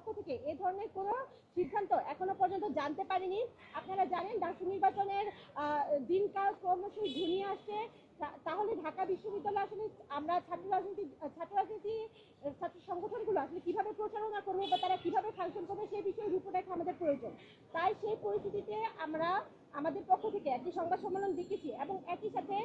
পক্ষ থেকে এ ধরনের কোন সিদ্ধান্ত এখনও পর্যন্ত জানতে পারিনি। আপনারা জানেন ডাকসু নির্বাচনের দিনকাল ক্রমশই ঘনিয়ে আসছে। তাহলে ঢাকা বিশ্ববিদ্যালয় আসলে আমরা ছাত্র রাজনীতি ছাত্র রাজনীতি ছাত্র সংগঠনগুলো আসলে কীভাবে প্রচারণা করবে বা তারা কীভাবে ফাংশন করবে সেই বিষয়ে রূপরেখা আমাদের প্রয়োজন। তাই সেই পরিস্থিতিতে আমরা আমাদের পক্ষ থেকে একটি সংবাদ সম্মেলন ডেকেছি এবং একই সাথে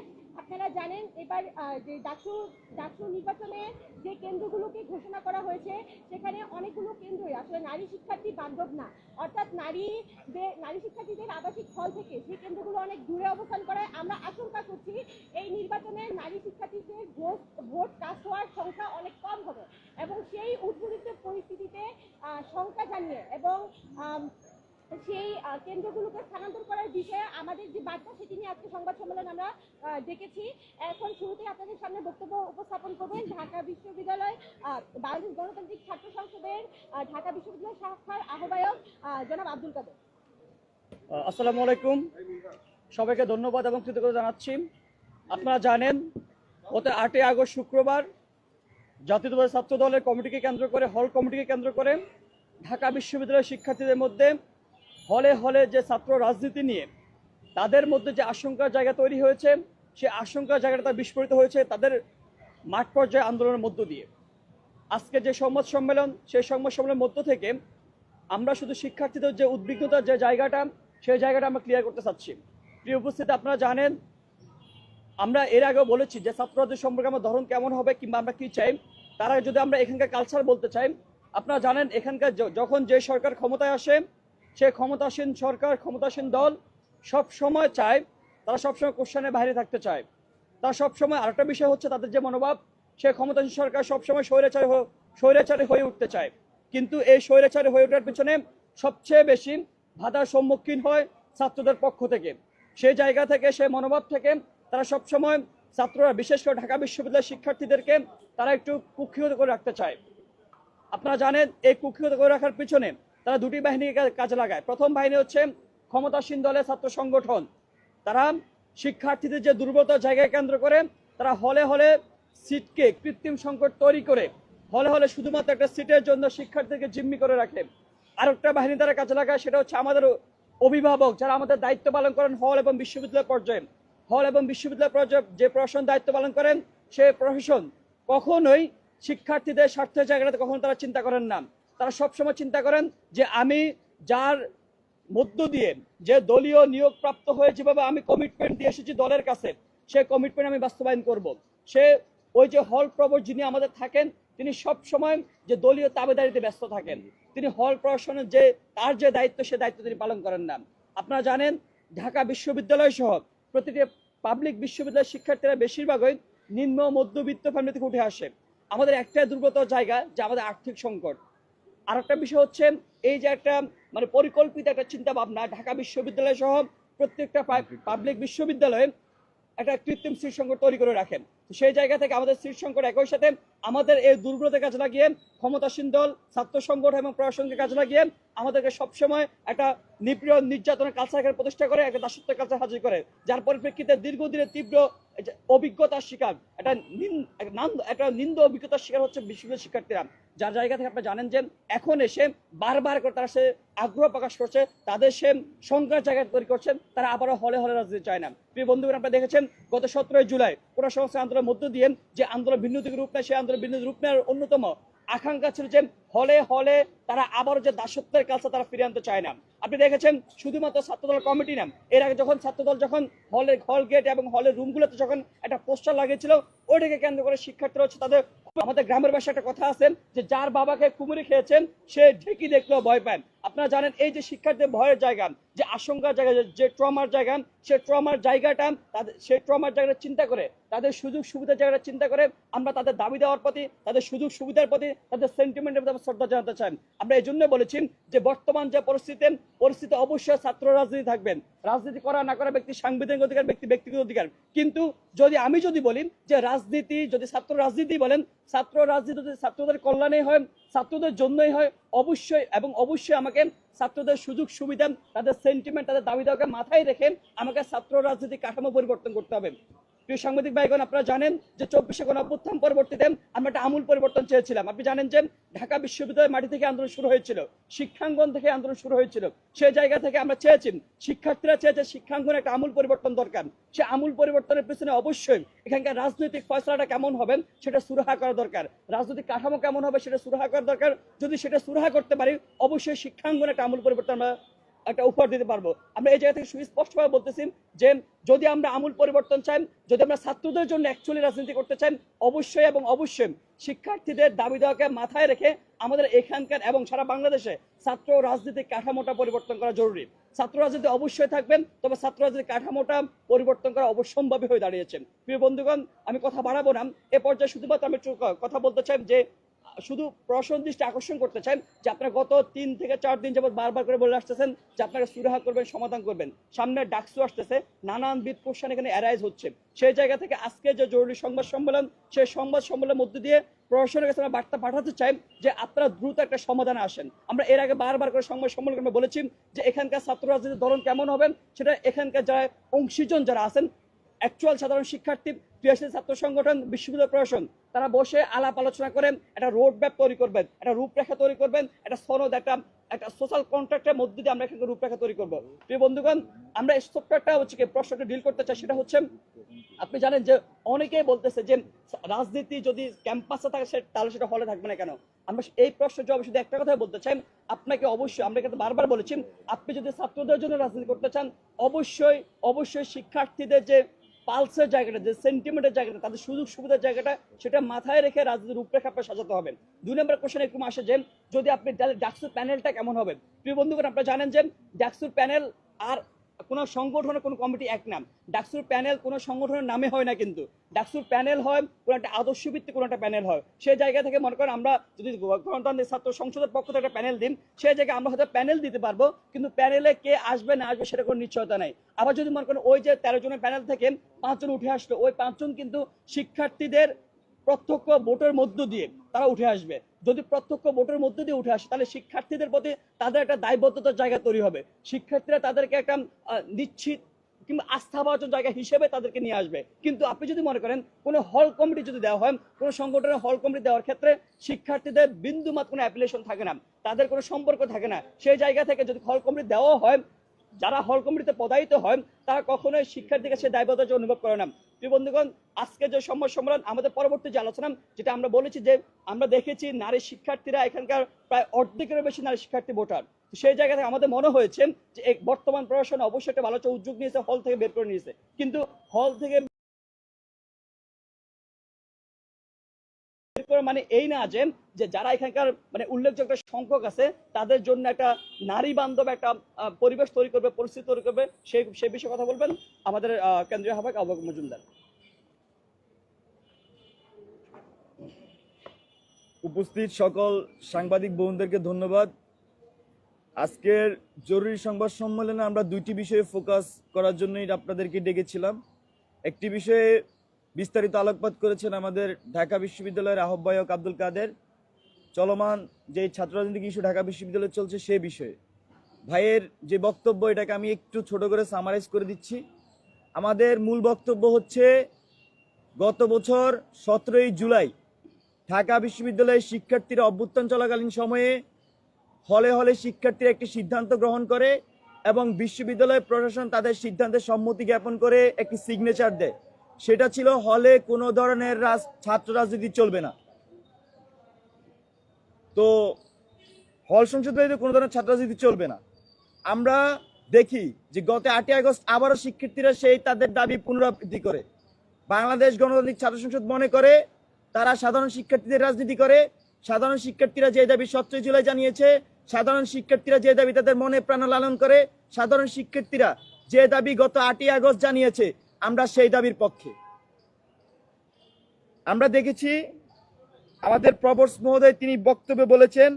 আপনারা জানেন এবার যে ডাকসু ডাকসু নির্বাচনে যে কেন্দ্রগুলোকে ঘোষণা করা হয়েছে, সেখানে অনেকগুলো কেন্দ্রই আসলে নারী শিক্ষার্থী বান্ধব না। অর্থাৎ নারীদের নারী শিক্ষার্থীদের আবাসিক হল থেকে সেই কেন্দ্রগুলো অনেক দূরে অবস্থান করায় আমরা আশঙ্কা করছি এই নির্বাচনে নারী শিক্ষার্থীদের ভোট ভোট কাস্ট হওয়ার সংখ্যা অনেক কম হবে এবং সেই উদ্ভূত পরিস্থিতিতে আহ, শঙ্কা জানিয়ে এবং সেই কেন্দ্রগুলোকে স্থানান্তর করার বিষয়ে আমাদের যে বার্তা সেটি নিয়ে আজকে সংবাদ সম্মেলন আমরা ডেকেছি। এখন শুরুতে আপনাদের সামনে বক্তব্য উপস্থাপন করবেন ঢাকা বিশ্ববিদ্যালয় বাংলাদেশ গণতান্ত্রিক ছাত্র সংসদের ঢাকা বিশ্ববিদ্যালয় শাখার আহ্বায়ক আহ, জনাব আব্দুল কাদের। আসসালামু আলাইকুম। সবাইকে ধন্যবাদ এবং কৃতজ্ঞতা জানাচ্ছি। আপনারা জানেন গত আটই আগস্ট শুক্রবার জাতীয়তাবাদী ছাত্র দলের কমিটিকে কেন্দ্র করে হল কমিটিকে কেন্দ্র করে ঢাকা বিশ্ববিদ্যালয়ের শিক্ষার্থীদের মধ্যে হলে হলে যে ছাত্র রাজনীতি নিয়ে তাদের মধ্যে যে আশঙ্কার জায়গা তৈরি হয়েছে, সে আশঙ্কার জায়গাটা তার বিস্ফোরিত হয়েছে তাদের মাঠ পর্যায়ে আন্দোলনের মধ্য দিয়ে। আজকে যে সংবাদ সম্মেলন, সেই সংবাদ সম্মেলনের মধ্য থেকে আমরা শুধু শিক্ষার্থীদের যে উদ্বিগ্নতার যে জায়গাটা, সেই জায়গাটা আমরা ক্লিয়ার করতে চাচ্ছি। প্রিয় উপস্থিতি, আপনারা জানেন, আমরা এর আগেও বলেছি যে ছাত্রদের সম্পর্কে আমার ধরন কেমন হবে কিংবা আমরা কি চাই, তারা যদি আমরা এখানকার কালচার বলতে চাই আপনারা জানেন, এখানকার যখন যে সরকার ক্ষমতায় আসে, সে ক্ষমতাসীন সরকার, ক্ষমতাসীন দল সব সময় চায়, তারা সবসময় কোশ্চেনের বাইরে থাকতে চায়। তারা সবসময় আরেকটা বিষয় হচ্ছে তাদের যে মনোভাব, সে ক্ষমতাসীন সরকার সবসময় স্বৈরাচারী স্বৈরাচারী হয়ে উঠতে চায়। কিন্তু এই স্বৈরাচারী হয়ে ওঠার পিছনে সবচেয়ে বেশি বাধার সম্মুখীন হয় ছাত্রদের পক্ষ থেকে। সেই জায়গা থেকে সেই মনোভাব থেকে তারা সবসময় ছাত্ররা, বিশেষ করে ঢাকা বিশ্ববিদ্যালয়ের শিক্ষার্থীদেরকে তারা একটু কুক্ষিগত করে রাখতে চায়। আপনারা জানেন, এই কুক্ষিগত করে রাখার পিছনে তারা দুটি বাহিনীকে কাজে লাগায়। প্রথম বাহিনী হচ্ছে ক্ষমতাসীন দলের ছাত্র সংগঠন। তারা শিক্ষার্থীদের যে দুর্বলতার জায়গায় কেন্দ্র করে, তারা হলে হলে সিটকে কৃত্রিম সংকট তৈরি করে, হলে হলে শুধুমাত্র একটা সিটের জন্য শিক্ষার্থীদেরকে জিম্মি করে রাখে। আরেকটা বাহিনী তারা কাজে লাগায়, সেটা হচ্ছে আমাদের অভিভাবক, যারা আমাদের দায়িত্ব পালন করেন হল এবং বিশ্ববিদ্যালয় পর্যায়ে। হল এবং বিশ্ববিদ্যালয় পর্যায়ে যে প্রশাসন দায়িত্ব পালন করেন, সে প্রশাসন কখনোই শিক্ষার্থীদের স্বার্থের জায়গাটাতে কখনো তারা চিন্তা করেন না। তারা সবসময় চিন্তা করেন যে আমি যার মধ্য দিয়ে যে দলীয় নিয়োগ প্রাপ্ত হয়ে যেভাবে আমি কমিটমেন্ট দিয়ে এসেছি দলের কাছে, সে কমিটমেন্ট আমি বাস্তবায়ন করব। সে ওই যে হল প্রবর যিনি আমাদের থাকেন, তিনি সব সময় যে দলীয় তাবেদারিতে ব্যস্ত থাকেন। তিনি হল প্রশাসনের যে, তার যে দায়িত্ব, সে দায়িত্ব তিনি পালন করেন না। আপনারা জানেন, ঢাকা বিশ্ববিদ্যালয় সহ প্রতিটি পাবলিক বিশ্ববিদ্যালয়ের শিক্ষার্থীরা বেশিরভাগই নিম্ন মধ্যবিত্ত ফ্যামিলি থেকে উঠে আসে। আমাদের একটাই দুর্গত জায়গা যে আমাদের আর্থিক সংকট। আর একটা বিষয় হচ্ছে এই যে একটা মানে পরিকল্পিত একটা চিন্তা ভাবনা ঢাকা বিশ্ববিদ্যালয় সহ প্রত্যেকটা পাবলিক বিশ্ববিদ্যালয়ে একটা কৃত্রিম সংকট তৈরি করে রাখেন সেই জায়গা থেকে আমাদের সিট সংকট একই সাথে আমাদের এই দুর্বলতার কাজে লাগিয়ে ক্ষমতাসীন দল, ছাত্র সংগঠন এবং প্রশাসনকে কাজে লাগিয়ে আমাদেরকে সবসময় একটা নিপীড়ন, নির্যাতনের কালচার প্রতিষ্ঠা করে, একটা দাসত্বের কালচার হাজির করে। যার পরিপ্রেক্ষিতে দীর্ঘদিনের তীব্র অভিজ্ঞতার শিকার, একটা একটা নিন্দ অভিজ্ঞতার শিকার হচ্ছে বিশ্ববিদ্যালয় শিক্ষার্থীরা। যার জায়গা থেকে আপনারা জানেন যে এখন এসে বারবার করে তারা সে আগ্রহ প্রকাশ করছে, তাদের সে সংখ্যার জায়গা তৈরি করছেন তারা আবারও হলে হলে রাজনীতি চায় না। প্রিয় বন্ধুগণ, আপনারা দেখেছেন গত সতেরোই জুলাই পুরো সংস্কার আন্দোলনের মধ্য দিয়ে যে আন্দোলন ভিন্ন দিকে রূপ নেয়, সেই আন্দোলন ভিন্ন রূপ নেওয়ার অন্যতম আকাঙ্ক্ষা ছিল যে হলে হলে তারা আবার যে দাসত্বের কাছে তারা ফিরে আনতে চায় না। আপনি দেখেছেন, শুধুমাত্র ছাত্রদল কমিটি না, এর আগে যখন ছাত্রদল যখন হলের হল গেট এবং হলের রুমগুলোতে যখন একটা পোস্টার লাগিয়েছিল, ওইটাকে কেন্দ্র করে শিক্ষার্থীরা হচ্ছে তাদের আমাদের গ্রামের ভাষায় একটা কথা আছে যে, যার বাবাকে কুমুরি খেয়েছেন, সে ঢেকি দেখলেও ভয় পায়। আপনারা জানেন, এই যে শিক্ষার্থীদের ভয়ের জায়গা, যে আশঙ্কার জায়গা, যে- ট্রমার জায়গা, সে ট্রমার জায়গাটা তাদের সেই ট্রমার জায়গাটা চিন্তা করে, তাদের সুযোগ সুবিধার জায়গাটা চিন্তা করে, আমরা তাদের দাবি দেওয়ার প্রতি, তাদের সুযোগ সুবিধার প্রতি, তাদের সেন্টিমেন্টের শ্রদ্ধা জানাতে চাই আমরা এই জন্য বলেছি যে বর্তমান যে পরিস্থিতি পরিস্থিতি অবশ্যই ছাত্র রাজনীতি থাকবেন। রাজনীতি করা না করা ব্যক্তি সাংবিধানিক অধিকার, ব্যক্তি ব্যক্তিগত অধিকার। কিন্তু যদি আমি যদি বলি যে রাজনীতি, যদি ছাত্র রাজনীতি বলেন, ছাত্র রাজনীতি যদি ছাত্রদের কল্যাণে হয়, ছাত্রদের জন্যই হয়, অবশ্যই এবং অবশ্যই আমাকে ছাত্রদের সুযোগ সুবিধা, তাদের সেন্টিমেন্ট তাদের দাবি দাওয়াকে মাথায় রেখে আমাকে ছাত্র রাজনীতি কাঠামো পরিবর্তন করতে হবে। প্রিয় সাংবাদিক ভাইগণ, আপনারা জানেন যে চব্বিশে গণ অভ্যুত্থান পরবর্তীতে আমরা একটা আমূল পরিবর্তন চেয়েছিলাম। আপনি জানেন যে ঢাকা বিশ্ববিদ্যালয়ের মাটি থেকে আন্দোলন শুরু হয়েছিল, শিক্ষাঙ্গন থেকে আন্দোলন শুরু হয়েছিল। সেই জায়গা থেকে আমরা চেয়েছি, শিক্ষার্থীরা চেয়েছে শিক্ষাঙ্গনে একটা আমূল পরিবর্তন দরকার। সে আমূল পরিবর্তনের পেছনে অবশ্যই এখানকার রাজনৈতিক ফয়সলাটা কেমন হবে সেটা সুরাহা করা দরকার। রাজনৈতিক কাঠামো কেমন হবে সেটা সুরাহা করা দরকার। যদি সেটা সুরাহা করতে পারি, অবশ্যই শিক্ষাঙ্গনে একটা আমূল পরিবর্তন আমরা একটা উপহার দিতে পারব। আমরা এই জায়গা থেকে সুস্পষ্টভাবে বলতেছি যে যদি আমরা আমূল পরিবর্তন চাই, যদি আমরা ছাত্রদের জন্য অ্যাকচুয়ালি রাজনীতি করতে চাই, অবশ্যই এবং অবশ্যই শিক্ষার্থীদের দাবি দেওয়াকে মাথায় রেখে আমাদের এখানকার এবং সারা বাংলাদেশে ছাত্র রাজনীতির কাঠামোটা পরিবর্তন করা জরুরি। ছাত্র রাজনীতি অবশ্যই থাকবেন, তবে ছাত্র রাজনীতির কাঠামোটা পরিবর্তন করা অবশ্যম্ভাবী হয়ে দাঁড়িয়েছে। প্রিয় বন্ধুগণ, আমি কথা বাড়াবো না। এ পর্যায়ে শুধুমাত্র আমি কথা বলতে চাই যে শুধু প্রশ্ন দৃষ্টি আকর্ষণ করতে চাই যে আপনারা গত তিন থেকে চার দিন যাবত বারবার করে বলে আসতেছেন যে আপনারা সুরাহা করবেন, সমাধান করবেন। সামনে ডাকসু আসতেছে, নানানবিধ কোশ্চেন এখানে অ্যারাইজ হচ্ছে। সেই জায়গা থেকে আজকে যে জরুরি সংবাদ সম্মেলন, সেই সংবাদ সম্মেলনের মধ্যে দিয়ে প্রশাসনের কাছে আমরা বার্তা পাঠাতে চাই যে আপনারা দ্রুত একটা সমাধানে আসেন। আমরা এর আগে বারবার করে সংবাদ সম্মেলন বলেছি যে এখানকার ছাত্র রাজনীতির ধরন কেমন হবেন সেটা এখানকার যারা অংশীজন যারা আছেন অ্যাকচুয়াল সাধারণ শিক্ষার্থী পিএসসি ছাত্র সংগঠন, বিশ্ববিদ্যালয় প্রশাসন, তারা বসে আলাপ আলোচনা করেন, একটা রোড ম্যাপ তৈরি করবেন, একটা রূপরেখা তৈরি করবেন, একটা সনদ, একটা একটা সোশ্যাল কন্ট্রাক্টের মধ্যে দিয়ে আমরা এখানে রূপরেখা তৈরি করব। প্রিয় বন্ধুগণ, আমরা এই একটা হচ্ছে প্রশ্নটা ডিল করতে চাই, সেটা হচ্ছে, আপনি জানেন যে অনেকেই বলতেছে যে রাজনীতি যদি ক্যাম্পাসে থাকে, সে- তাহলে সেটা হলে থাকবে না কেন? আমরা এই প্রশ্নের জবাবে শুধু একটা কথাই বলতে চাই, আপনাকে অবশ্যই, আমরা কিন্তু বারবার বলেছি, আপনি যদি ছাত্রদের জন্য রাজনীতি করতে চান, অবশ্যই অবশ্যই শিক্ষার্থীদের যে পালসের জায়গাটা, যে সেন্টিমেন্টের জায়গাটা, তাদের সুযোগ সুবিধার জায়গাটা, সেটা মাথায় রেখে রাজনীতির রূপরেখা আপনার সাজাতে হবে। দুই নম্বর কোশ্চেন এরকম আসে যে যদি আপনি ডাকসুর প্যানেলটা কেমন হবে। প্রিয় বন্ধুগণ, আপনারা জানেন যে ডাকসুর প্যানেল আর কোনো সংগঠনের কোনো কমিটি এক নাম। ডাকসুর প্যানেল কোনো সংগঠনের নামে হয় না কিন্তু। ডাকসুর প্যানেল হয়, কোনো একটা আদর্শ ভিত্তিক কোনো একটা প্যানেল হয়। সেই জায়গা থেকে মনে করেন আমরা যদি গণতান্ত্রিক ছাত্র সংসদের পক্ষ থেকে একটা প্যানেল দিন সেই জায়গায় আমরা হয়তো প্যানেল দিতে পারব, কিন্তু প্যানেলে কে আসবে না আসবে সেটা কোনো নিশ্চয়তা নাই। আবার যদি মনে করেন ওই যে তেরো জনের প্যানেল থেকে পাঁচজন উঠে আসলো, ওই পাঁচজন কিন্তু শিক্ষার্থীদের প্রত্যক্ষ ভোটের মধ্য দিয়ে তারা উঠে আসবে। যদি প্রত্যক্ষ ভোটের মধ্য দিয়ে উঠে আসে, তাহলে শিক্ষার্থীদের প্রতি তাদের একটা দায়বদ্ধতার জায়গা তৈরি হবে। শিক্ষার্থীরা তাদেরকে একটা নিশ্চিত কিংবা আস্থাভাজন জায়গা হিসেবে তাদেরকে নিয়ে আসবে। কিন্তু আপনি যদি মনে করেন, কোনো হল কমিটি যদি দেওয়া হয়, কোনো সংগঠনের হল কমিটি দেওয়ার ক্ষেত্রে শিক্ষার্থীদের বিন্দুমাত্র কোনো অ্যাপ্লিকেশন থাকে না। তাদের কোনো সম্পর্ক থাকে না। সেই জায়গা থেকে যদি হল কমিটি দেওয়া হয়, যারা হল কমিটিতে পদায়িত হয়, তারা কখনোই শিক্ষার্থীকে সে দায়বদ্ধতা অনুভব করে না। বন্ধুগণ, আজকে যে সম্মান সম্মেলন, আমাদের পরবর্তী যে আলোচনা, যেটা আমরা বলেছি যে, আমরা দেখেছি নারী শিক্ষার্থীরা এখানকার প্রায় অর্ধেকেরও বেশি নারী শিক্ষার্থী ভোটার। সেই জায়গা থেকে আমাদের মনে হয়েছে যে বর্তমান প্রশাসন অবশ্যই একটা ভালো উদ্যোগ নিয়েছে, হল থেকে বের করে নিয়েছে। কিন্তু হল থেকে মানে এই না যে যে যারা এখানকার মানে উল্লেখযোগ্য সংখ্যক আছে, তাদের জন্য একটা নারী বান্ধব একটা পরিবেশ তৈরি করবে, পরিস্থিতি তৈরি করবে, সেই সেই বিষয়ে কথা বলবেন আমাদের কেন্দ্রীয় আহ্বায়ক আবু মজুমদার। উপস্থিত সকল সাংবাদিক বোনদেরকে ধন্যবাদ। আজকের জরুরি সংবাদ সম্মেলনে আমরা দুইটি বিষয়ে ফোকাস করার জন্যই আপনাদেরকে ডেকেছিলাম। একটি বিষয়ে বিস্তারিত আলোকপাত করেছেন আমাদের ঢাকা বিশ্ববিদ্যালয়ের আহ্বায়ক আব্দুল কাদের। চলমান যে ছাত্র রাজনৈতিক ইস্যু ঢাকা বিশ্ববিদ্যালয়ে চলছে সে বিষয়ে। ভাইয়ের যে বক্তব্য, এটাকে আমি একটু ছোট করে সামারাইজ করে দিচ্ছি। আমাদের মূল বক্তব্য হচ্ছে, গত বছর সতেরোই জুলাই ঢাকা বিশ্ববিদ্যালয়ের শিক্ষার্থীরা অভ্যুত্থান চলাকালীন সময়ে হলে হলে শিক্ষার্থীরা একটি সিদ্ধান্ত গ্রহণ করে এবং বিশ্ববিদ্যালয় প্রশাসন তাদের সিদ্ধান্তে সম্মতি জ্ঞাপন করে একটি সিগনেচার দেয়। সেটা ছিল হলে কোনো ধরনের ছাত্র রাজনীতি চলবে না। তো হল সংসদে কোনো ধরনের ছাত্র রাজনীতি চলবে না। আমরা দেখি যে গত আটই আগস্ট আবারও শিক্ষার্থীরা সেই তাদের দাবি পুনরাবৃত্তি করে। বাংলাদেশ গণতান্ত্রিক ছাত্র সংসদ মনে করে, তারা সাধারণ শিক্ষার্থীদের রাজনীতি করে। সাধারণ শিক্ষার্থীরা যে দাবি সতেরোই জুলাই জানিয়েছে, সাধারণ শিক্ষার্থীরা যে দাবি তাদের মনে প্রাণ লালন করে। সাধারণ শিক্ষার্থীরা যে দাবি গত আটই আগস্ট জানিয়েছে আমরা সেই দাবির পক্ষে। আমরা দেখেছি আমাদের প্রবর্স মহোদয় তিনি বক্তব্যে বলেছেন,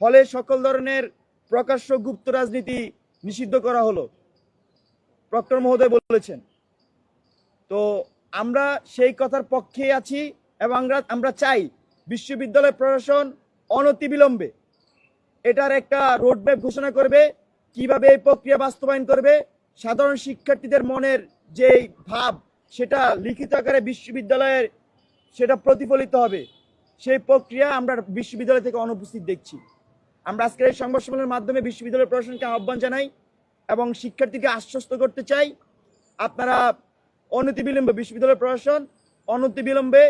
হলে সকল ধরনের প্রকাশ্য গুপ্ত রাজনীতি নিষিদ্ধ করা হলো। প্রক্টর মহোদয় বলেছেন। তো আমরা সেই কথার পক্ষে আছি এবং আমরা আমরা চাই বিশ্ববিদ্যালয় প্রশাসন অনতিবিলম্বে এটার একটা রোডম্যাপ ঘোষণা করবে, কীভাবে এই প্রক্রিয়া বাস্তবায়ন করবে। সাধারণ শিক্ষার্থীদের মনের যে ভাব সেটা লিখিত আকারে বিশ্ববিদ্যালয়ের সেটা প্রতিফলিত হবে, সেই প্রক্রিয়া আমরা বিশ্ববিদ্যালয় থেকে অনুপস্থিত দেখছি। আমরা আজকের এই সংবাদ সম্মেলনের মাধ্যমে বিশ্ববিদ্যালয় প্রশাসনকে আহ্বান জানাই এবং শিক্ষার্থীকে আশ্বস্ত করতে চাই, আপনারা অনতিবিলম্বে বিশ্ববিদ্যালয় প্রশাসন অনতিবিলম্বে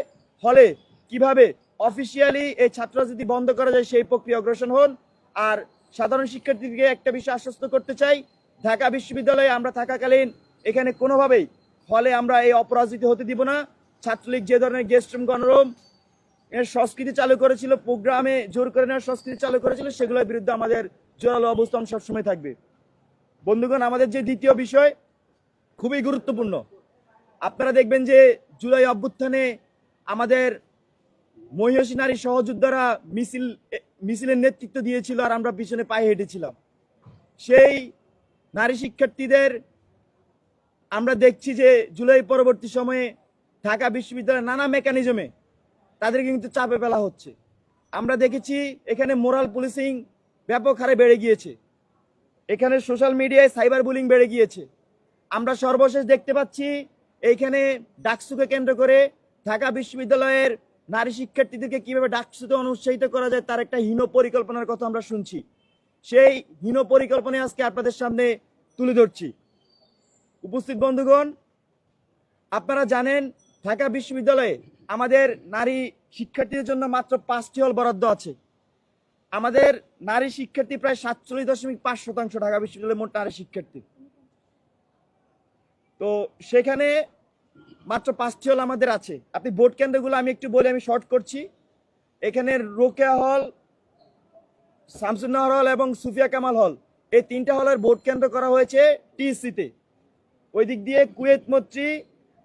হলে কীভাবে অফিসিয়ালি এই ছাত্র রাজনীতি বন্ধ করা যায় সেই প্রক্রিয়া অগ্রসর হন। আর সাধারণ শিক্ষার্থীকে একটা বিষয় আশ্বস্ত করতে চাই, ঢাকা বিশ্ববিদ্যালয়ে আমরা থাকাকালীন এখানে কোনোভাবেই হলে আমরা এই অপরাজিত হতে দিব না। ছাত্রলীগ যে ধরনের গেস্ট রুম গণরুম এর সংস্কৃতি চালু করেছিল, প্রোগ্রামে জোর করে নেওয়ার সংস্কৃতি চালু করেছিল, সেগুলোর বিরুদ্ধে আমাদের জোরালো অবস্থান সবসময় থাকবে। বন্ধুগণ, আমাদের যে দ্বিতীয় বিষয় খুবই গুরুত্বপূর্ণ। আপনারা দেখবেন যে জুলাই অভ্যুত্থানে আমাদের মহিষী নারী সহযোদ্ধারা মিছিল, মিছিলের নেতৃত্ব দিয়েছিল আর আমরা পিছনে পায়ে হেঁটেছিলাম। সেই নারী শিক্ষার্থীদের আমরা দেখছি যে জুলাই পরবর্তী সময়ে ঢাকা বিশ্ববিদ্যালয়ের নানা মেকানিজমে তাদেরকে কিন্তু চাপে ফেলা হচ্ছে। আমরা দেখেছি এখানে মোরাল পুলিশিং ব্যাপক হারে বেড়ে গিয়েছে। এখানে সোশ্যাল মিডিয়ায় সাইবার বুলিং বেড়ে গিয়েছে। আমরা সর্বশেষ দেখতে পাচ্ছি এইখানে ডাকসুকে কেন্দ্র করে ঢাকা বিশ্ববিদ্যালয়ের নারী শিক্ষার্থীদেরকে কীভাবে ডাকসুতে অনুৎসাহিত করা যায় তার একটা হীন পরিকল্পনার কথা আমরা শুনছি। সেই হীন পরিকল্পনা আজকে আপনাদের সামনে তুলে ধরছি। উপস্থিত বন্ধুগণ, আপনারা জানেন ঢাকা বিশ্ববিদ্যালয়ে আমাদের নারী শিক্ষার্থীদের জন্য মাত্র পাঁচটি হল বরাদ্দ আছে। আমাদের নারী শিক্ষার্থী প্রায় সাতচল্লিশ দশমিক পাঁচ শতাংশ ঢাকা বিশ্ববিদ্যালয়ের মোট নারী শিক্ষার্থী। তো সেখানে মাত্র পাঁচটি হল আমাদের আছে। আপনি ভোট কেন্দ্রগুলো আমি একটু বলে, আমি শর্ট করছি। এখানে রোকেয়া হল, শামসুন্নাহর হল এবং সুফিয়া কামাল হল। এই তিনটা হলের ভোট কেন্দ্র করা হয়েছে টিএসসিতে। ওই দিক দিয়ে কুয়েত মৈত্রী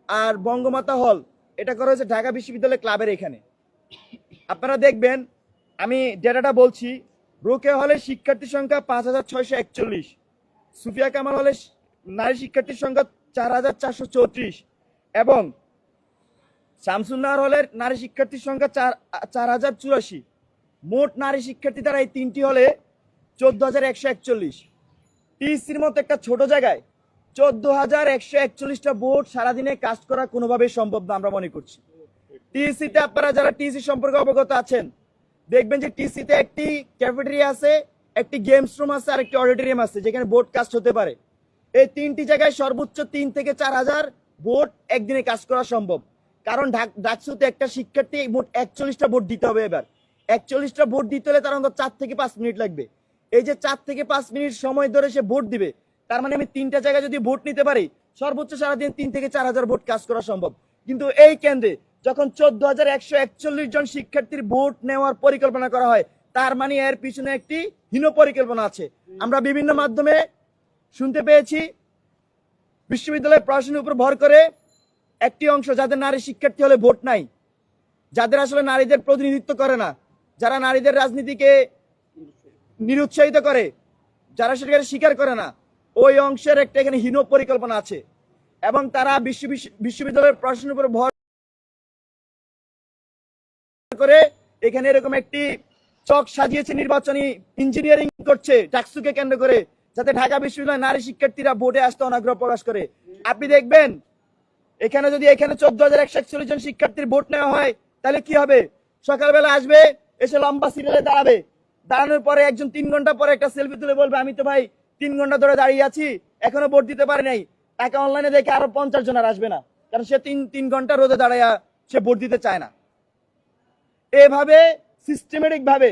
আর বঙ্গমাতা হল। এটা করা হয়েছে ঢাকা বিশ্ববিদ্যালয় ক্লাবের এখানে। আপনারা দেখবেন, আমি ডেটাটা বলছি রোকে হলে শিক্ষার্থীর সংখ্যা পাঁচ হাজার ছয়শো একচল্লিশ, সুফিয়া কামাল হলে নারী শিক্ষার্থীর সংখ্যা চার হাজার চারশো চৌত্রিশ এবং শামসুন্নাহর হলের নারী শিক্ষার্থীর সংখ্যা চার চার হাজার চুরাশি। মোট নারী শিক্ষার্থী দ্বারা এই তিনটি হলে চোদ্দ হাজার একশো একচল্লিশ। টিসির মতো একটা ছোট জায়গায় চোদ্দ হাজার একশো একচল্লিশটা বোর্ড সারাদিনে কাজ করা কোনোভাবেই সম্ভব না আমরা মনে করছি। টিসিতে আপনারা যারা টিসি সম্পর্কে অবগত আছেন, দেখবেন যে টিসিতে একটি ক্যাফেটেরিয়া আছে, একটি গেমস রুম আছে, আর একটি অডিটোরিয়াম আছে, যেখানে বোর্ড কাস্ট হতে পারে। এই তিনটি জায়গায় সর্বোচ্চ তিন থেকে চার হাজার বোর্ড একদিনে কাজ করা সম্ভব। কারণ ডাকসুতে একটা শিক্ষার্থী মোট একচল্লিশটা ভোট দিতে হবে এবার। একচল্লিশটা ভোট দিতে হলে তার অন্তত চার থেকে পাঁচ মিনিট লাগবে। এই যে চার থেকে পাঁচ মিনিট সময় ধরে সে ভোট দিবে তার মানে আমি তিনটা জায়গায় যদি ভোট নিতে পারি, সর্বোচ্চ সারাদিন তিন থেকে চার হাজার ভোট কাজ করা সম্ভব। কিন্তু এই কেন্দ্রে যখন চোদ্দ হাজার একশো একচল্লিশ জন শিক্ষার্থীর ভোট নেওয়ার পরিকল্পনা করা হয়, তার মানে এর পিছনে একটি হীন পরিকল্পনা আছে। আমরা বিভিন্ন মাধ্যমে শুনতে পেয়েছি বিশ্ববিদ্যালয় প্রশাসনের উপর ভর করে একটি অংশ যাদের নারী শিক্ষার্থী হলে ভোট নাই, যাদের আসলে নারীদের প্রতিনিধিত্ব করে না, যারা নারীদের রাজনীতিকে নিরুৎসাহিত করে, যারা সেটাকে স্বীকার করে না ওই অংশের একটা এখানে হীন পরিকল্পনা আছে। এবং তারা বিশ্ব বিশ্ব- বিশ্ববিদ্যালয়ের প্রশাসনের উপর ভর করে এখানে এরকম একটি চক সাজিয়েছে, নির্বাচনী ইঞ্জিনিয়ারিং করছে ডাকসুকে কেন্দ্র করে, যাতে ঢাকা বিশ্ববিদ্যালয়ের নারী শিক্ষার্থীরা ভোটে আসতে অনাগ্রহ প্রকাশ করে। আপনি দেখবেন, এখানে যদি এখানে চোদ্দ হাজার একশো একচল্লিশ জন শিক্ষার্থীর ভোট নেওয়া হয়, তাহলে কি হবে? সকালবেলা আসবে, এসে লম্বা সিরিয়ালে দাঁড়াবে। দাঁড়ানোর পরে একজন তিন ঘণ্টা পরে একটা সেলফি তুলে বলবে, আমি তো ভাই তিন ঘণ্টা ধরে দাঁড়িয়ে আছি, এখনও ভোট দিতে পারি নাই। তাকে অনলাইনে দেখে আরও পঞ্চাশ জন আর আসবে না। কারণ সে তিন তিন ঘণ্টা রোদে দাঁড়াইয়া সে ভোট দিতে চায় না। এভাবে সিস্টেমেটিক ভাবে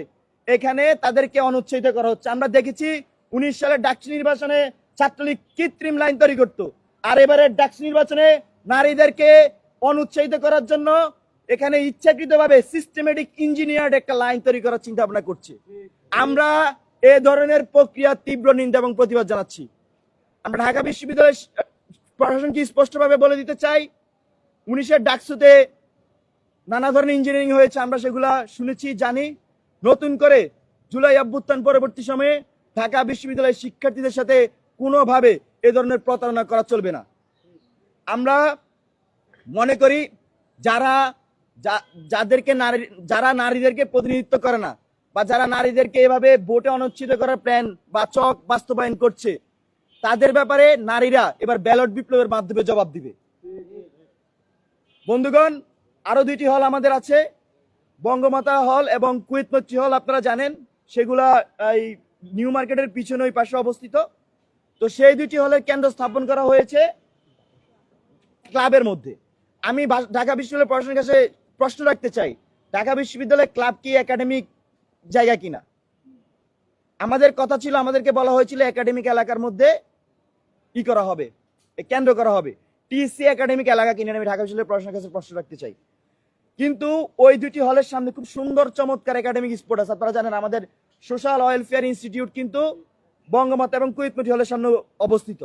এখানে তাদেরকে অনুৎসাহিত করা হচ্ছে। আমরা দেখেছি উনিশ সালের ডাকসু নির্বাচনে ছাত্রলীগ কৃত্রিম লাইন তৈরি করত। আর এবারে ডাকসু নির্বাচনে নারীদেরকে অনুৎসাহিত করার জন্য এখানে ইচ্ছাকৃতভাবে সিস্টেমেটিক ইঞ্জিনিয়ার্ড একটা লাইন তৈরি করার চিন্তা ভাবনা করছে। আমরা এ ধরনের প্রক্রিয়া তীব্র নিন্দা এবং প্রতিবাদ জানাচ্ছি। আমরা ঢাকা বিশ্ববিদ্যালয়ের প্রশাসনকে স্পষ্টভাবে বলে দিতে চাই? উনিশের ডাকসুতে নানা ধরনের ইঞ্জিনিয়ারিং হয়েছে, আমরা সেগুলা শুনেছি, জানি। নতুন করে জুলাই অভ্যুত্থান পরবর্তী সময়ে ঢাকা বিশ্ববিদ্যালয়ের শিক্ষার্থীদের সাথে কোনোভাবে এ ধরনের প্রতারণা করা চলবে না। আমরা মনে করি যারা যাদেরকে নারী, যারা নারীদেরকে প্রতিনিধিত্ব করে না বা যারা নারীদেরকে এভাবে ভোটে অনুচ্ছেদ করার প্ল্যান বা চক বাস্তবায়ন করছে, তাদের ব্যাপারে নারীরা এবার ব্যালট বিপ্লবের মাধ্যমে জবাব দিবে। বন্ধুগণ, আরও দুইটি হল আমাদের আছে। বঙ্গমাতা হল এবং কুয়েত মচ্ছি হল আপনারা জানেন, সেগুলা এই নিউ মার্কেটের পিছনে ওই পাশে অবস্থিত। তো সেই দুইটি হলের কেন্দ্র স্থাপন করা হয়েছে ক্লাবের মধ্যে। আমি ঢাকা বিশ্ববিদ্যালয় প্রশাসনের কাছে প্রশ্ন রাখতে চাই। ঢাকা বিশ্ববিদ্যালয় ক্লাব কি একাডেমিক জায়গা কিনা। আমাদের কথা ছিল, আমাদেরকে বলা হয়েছিল একাডেমিক এলাকার মধ্যে ই করা হবে, কেন্দ্র করা হবে। টিসি একাডেমিক এলাকা কিনে আমি ঢাকা বিশ্ববিদ্যালয় প্রশাসনের কাছে প্রশ্ন রাখতে চাই। কিন্তু ওই দুটি হলের সামনে খুব সুন্দর, চমৎকার একাডেমিক স্পোর্ট আছে। আপনারা জানেন আমাদের সোশ্যাল ওয়েলফেয়ার ইনস্টিটিউট কিন্তু বঙ্গমাতা এবং কুইতমতি হলের সামনে অবস্থিত।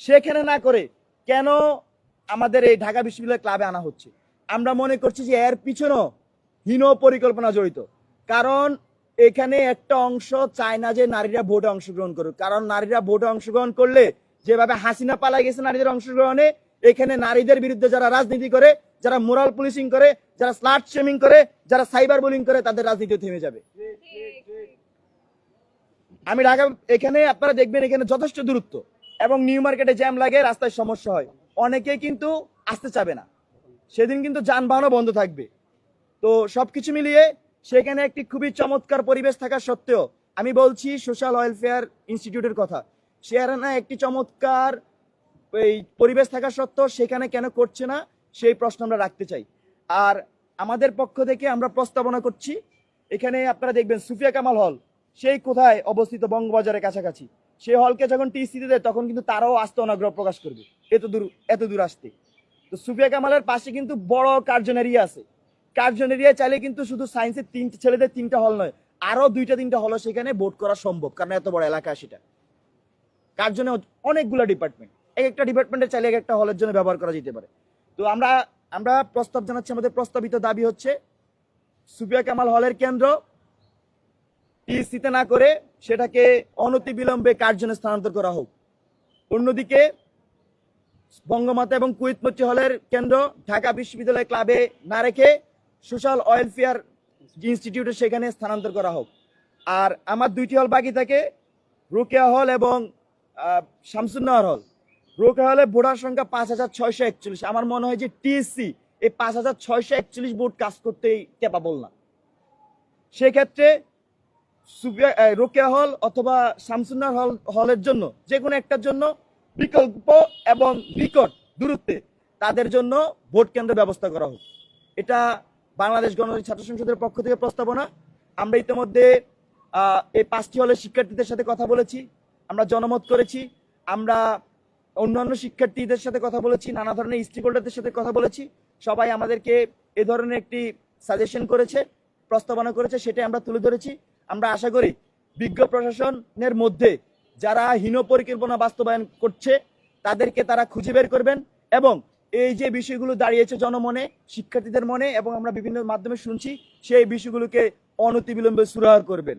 সেখানে না করে কেন আমাদের এই ঢাকা বিশ্ববিদ্যালয় ক্লাবে আনা হচ্ছে? আমরা মনে করছি যে এর পিছনেও হীন পরিকল্পনা জড়িত। কারণ এখানে একটা অংশ চায় না যে নারীরা ভোটে অংশগ্রহণ করুক। কারণ নারীরা ভোটে অংশগ্রহণ করলে যেভাবে হাসিনা পালা গেছে নারীদের অংশগ্রহণে, এখানে নারীদের বিরুদ্ধে যারা রাজনীতি করে, যারা মোরাল পুলিশিং করে, যারা স্লাট শেমিং করে, যারা সাইবার বুলিং করে, তাদের রাজনীতি থেমে যাবে। আমি ঢাকা, এখানে আপনারা দেখবেন এখানে যথেষ্ট দূরত্ব এবং নিউ মার্কেটে জ্যাম লাগে, রাস্তায় সমস্যা হয়। অনেকে কিন্তু আসতে চাবে না। সেদিন কিন্তু যানবাহনও বন্ধ থাকবে। তো সবকিছু মিলিয়ে সেখানে একটি খুবই চমৎকার পরিবেশ থাকা সত্ত্বেও আমি বলছি সোশ্যাল ওয়েলফেয়ার ইনস্টিটিউটের কথা। সেখানে একটি চমৎকার এই পরিবেশ থাকা সত্ত্বেও সেখানে কেন করছে না, সেই প্রশ্ন আমরা রাখতে চাই। আর আমাদের পক্ষ থেকে আমরা প্রস্তাবনা করছি, এখানে আপনারা দেখবেন সুফিয়া কামাল হল, সেই কোথায় অবস্থিত বঙ্গবাজারের কাছাকাছি। সেই হলকে যখন টিসি দেয়, তখন কিন্তু তারাও আসতে অনাগ্রহ প্রকাশ করবে। এত দূর এত দূর আসতে। তো সুফিয়া কামালের পাশে কিন্তু বড় কার্জন এরিয়া আছে। কার্জন এরিয়া চাইলে কিন্তু শুধু সায়েন্সের তিনটে ছেলেদের তিনটা হল নয়, আরও দুইটা তিনটা হল সেখানে ভোট করা সম্ভব, কারণ এত বড় এলাকা সেটা। কার্জনে অনেকগুলো ডিপার্টমেন্ট এক একটা ডিপার্টমেন্টের চাইলে এক একটা হলের জন্য ব্যবহার করা যেতে পারে। তো আমরা আমরা প্রস্তাব জানাচ্ছি, আমাদের প্রস্তাবিত দাবি হচ্ছে, সুফিয়া কামাল হলের কেন্দ্র টিএসসিতে না করে সেটাকে অনতি বিলম্বে কার্জনে স্থানান্তর করা হোক? অন্যদিকে, বঙ্গমাতা এবং কুয়েত হলের কেন্দ্র ঢাকা বিশ্ববিদ্যালয় ক্লাবে না রেখে সোশ্যাল ওয়েলফেয়ার ইনস্টিটিউটে সেখানে স্থানান্তর করা হোক। আর আমার দুইটি হল বাকি থাকে, রোকেয়া হল এবং শামসুন্নাহর হল। রোকেয়া হলে ভোটার সংখ্যা পাঁচ হাজার ছয়শো একচল্লিশ। আমার মনে হয় যে টিএসসি এই পাঁচ হাজার ছয়শো একচল্লিশ ভোট কাজ করতেই ক্যাপাবল না। সেক্ষেত্রে রোকেয়া হল অথবা শামসুন্নার হল, হলের জন্য যে কোনো একটার জন্য বিকল্প এবং নিকট দূরত্বে তাদের জন্য ভোট কেন্দ্র ব্যবস্থা করা হোক। এটা বাংলাদেশ গণতান্ত্রিক ছাত্র সংসদের পক্ষ থেকে প্রস্তাবনা। আমরা ইতিমধ্যে এই পাঁচটি হলের শিক্ষার্থীদের সাথে কথা বলেছি, আমরা জনমত করেছি, আমরা অন্যান্য শিক্ষার্থীদের সাথে কথা বলেছি, নানা ধরনের স্টেক হোল্ডারদের সাথে কথা বলেছি, সবাই আমাদেরকে এ ধরনের একটি সাজেশন করেছে, প্রস্তাবনা করেছে, সেটাই আমরা তুলে ধরেছি। আমরা আশা করি বিজ্ঞ প্রশাসনের মধ্যে যারা হীন পরিকল্পনা বাস্তবায়ন করছে, তাদেরকে তারা খুঁজে বের করবেন এবং এই যে বিষয়গুলো দাঁড়িয়েছে জনমনে, শিক্ষার্থীদের মনে, এবং আমরা বিভিন্ন মাধ্যমে শুনছি, সেই বিষয়গুলোকে অনতিবিলম্বে সুরাহার করবেন।